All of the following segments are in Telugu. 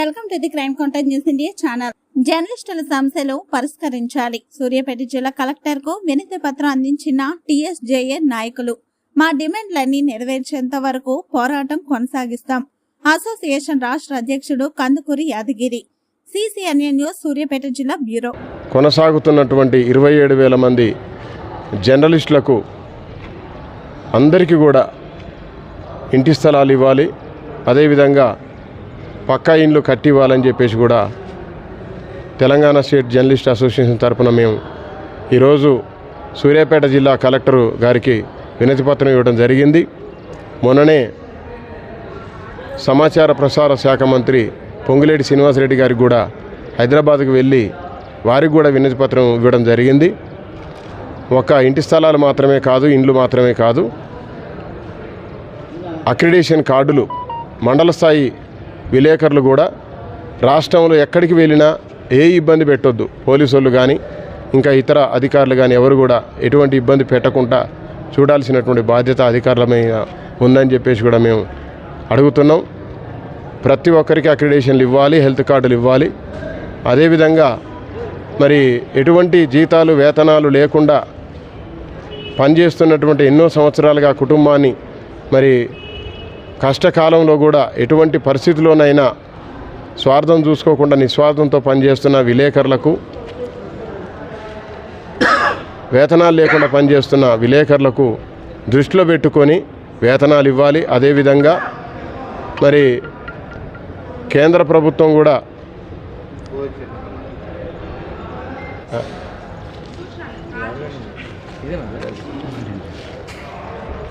Welcome to the crime contact news India channel. జర్నలిస్టుల సమస్యలు పరిష్కరించాలి. సూర్యాపేట జిల్లా కలెక్టర్కు వినతి పత్రం అందించిన టీఎస్జేఏ నాయకులు మా డిమాండ్లన్నీ నెరవేర్చేంత వరకు పోరాటం కొనసాగిస్తాం. అసోసియేషన్ రాష్ట్ర అధ్యక్షుడు కందుకూరి యాదగిరి. సిసిఎన్ఏ న్యూస్ సూర్యాపేట జిల్లా బ్యూరో. కొనసాగుతున్నటువంటి ఇరవై ఏడు వేల మంది జర్నలిస్టులకు అందరికీ కూడా ఇంటి స్థలాలు ఇవ్వాలి. అదేవిధంగా పక్కా ఇండ్లు కట్టి ఇవ్వాలని చెప్పేసి కూడా తెలంగాణ స్టేట్ జర్నలిస్ట్ అసోసియేషన్ తరపున మేము ఈరోజు సూర్యాపేట జిల్లా కలెక్టర్ గారికి వినతిపత్రం ఇవ్వడం జరిగింది. మొన్ననే సమాచార ప్రసార శాఖ మంత్రి పొంగులేటి శ్రీనివాసరెడ్డి గారికి కూడా హైదరాబాద్కు వెళ్ళి వారికి కూడా వినతిపత్రం ఇవ్వడం జరిగింది. ఒక ఇంటి స్థలాలు మాత్రమే కాదు ఇండ్లు మాత్రమే కాదు అక్రిడేషన్ కార్డులు మండల స్థాయి విలేకరులు కూడా రాష్ట్రంలో ఎక్కడికి వెళ్ళినా ఏ ఇబ్బంది పెట్టొద్దు. పోలీసు కానీ ఇంకా ఇతర అధికారులు కానీ ఎవరు కూడా ఎటువంటి ఇబ్బంది పెట్టకుండా చూడాల్సినటువంటి బాధ్యత అధికారుల మీద ఉందని చెప్పేసి కూడా మేము అడుగుతున్నాం. ప్రతి ఒక్కరికి అక్రిడేషన్లు ఇవ్వాలి హెల్త్ కార్డులు ఇవ్వాలి. అదేవిధంగా మరి ఎటువంటి జీతాలు వేతనాలు లేకుండా పనిచేస్తున్నటువంటి ఎన్నో సంవత్సరాలుగా కుటుంబాన్ని మరి కష్టకాలంలో కూడా ఎటువంటి పరిస్థితిలోనైనా స్వార్థం చూసుకోకుండా నిస్వార్థంతో పనిచేస్తున్న విలేకరులకు వేతనాలు లేకుండా పనిచేస్తున్న విలేకరులకు దృష్టిలో పెట్టుకొని వేతనాలు ఇవ్వాలి. అదేవిధంగా మరి కేంద్ర ప్రభుత్వం కూడా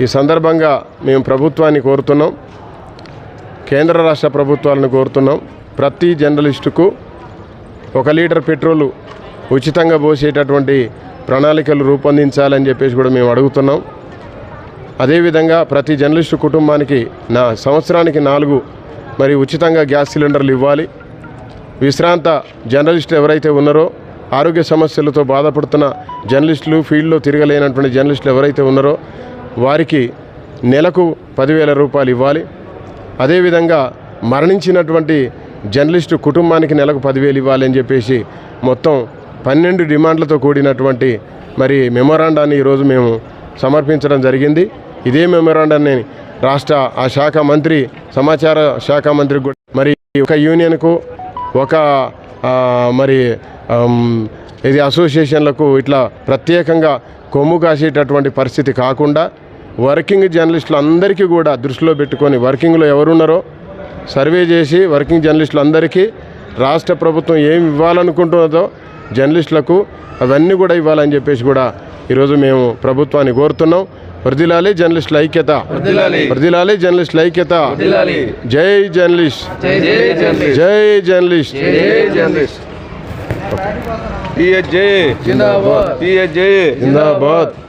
ఈ సందర్భంగా మేము ప్రభుత్వాన్ని కోరుతున్నాం. కేంద్ర రాష్ట్ర ప్రభుత్వాలను కోరుతున్నాం. ప్రతి జర్నలిస్టుకు ఒక లీటర్ పెట్రోలు ఉచితంగా పోసేటటువంటి ప్రణాళికలు రూపొందించాలని చెప్పేసి కూడా మేము అడుగుతున్నాం. అదేవిధంగా ప్రతి జర్నలిస్టు కుటుంబానికి నా సంవత్సరానికి నాలుగు మరి ఉచితంగా గ్యాస్ సిలిండర్లు ఇవ్వాలి. విశ్రాంత జర్నలిస్టులు ఎవరైతే ఉన్నారో ఆరోగ్య సమస్యలతో బాధపడుతున్న జర్నలిస్టులు ఫీల్డ్లో తిరగలేనటువంటి జర్నలిస్టులు ఎవరైతే ఉన్నారో వారికి నెలకు పదివేల రూపాయలు ఇవ్వాలి. అదేవిధంగా మరణించినటువంటి జర్నలిస్టు కుటుంబానికి నెలకు పదివేలు ఇవ్వాలి అని చెప్పేసి మొత్తం పన్నెండు డిమాండ్లతో కూడినటువంటి మరి మెమోరాండాన్ని ఈరోజు మేము సమర్పించడం జరిగింది. ఇదే మెమోరాండాన్ని రాష్ట్ర ఆ శాఖ మంత్రి సమాచార శాఖ మంత్రి మరి ఒక యూనియన్కు ఒక మరి ఇది అసోసియేషన్లకు ఇట్లా ప్రత్యేకంగా కొమ్ము కాసేటటువంటి పరిస్థితి కాకుండా వర్కింగ్ జర్నలిస్టులు అందరికీ కూడా దృష్టిలో పెట్టుకొని వర్కింగ్లో ఎవరున్నారో సర్వే చేసి వర్కింగ్ జర్నలిస్టులు అందరికీ రాష్ట్ర ప్రభుత్వం ఏమి ఇవ్వాలనుకుంటున్నదో జర్నలిస్టులకు అవన్నీ కూడా ఇవ్వాలని చెప్పేసి కూడా ఈరోజు మేము ప్రభుత్వాన్ని కోరుతున్నాం. వర్దిలాలి జర్నలిస్టుల ఐక్యత వర్దిలాలి. జర్నలిస్టుల ఐక్యత జై జర్నలిస్ట్. జై జర్నలిస్ట్. पी एच जिंदाबाद। जिंदाबाद।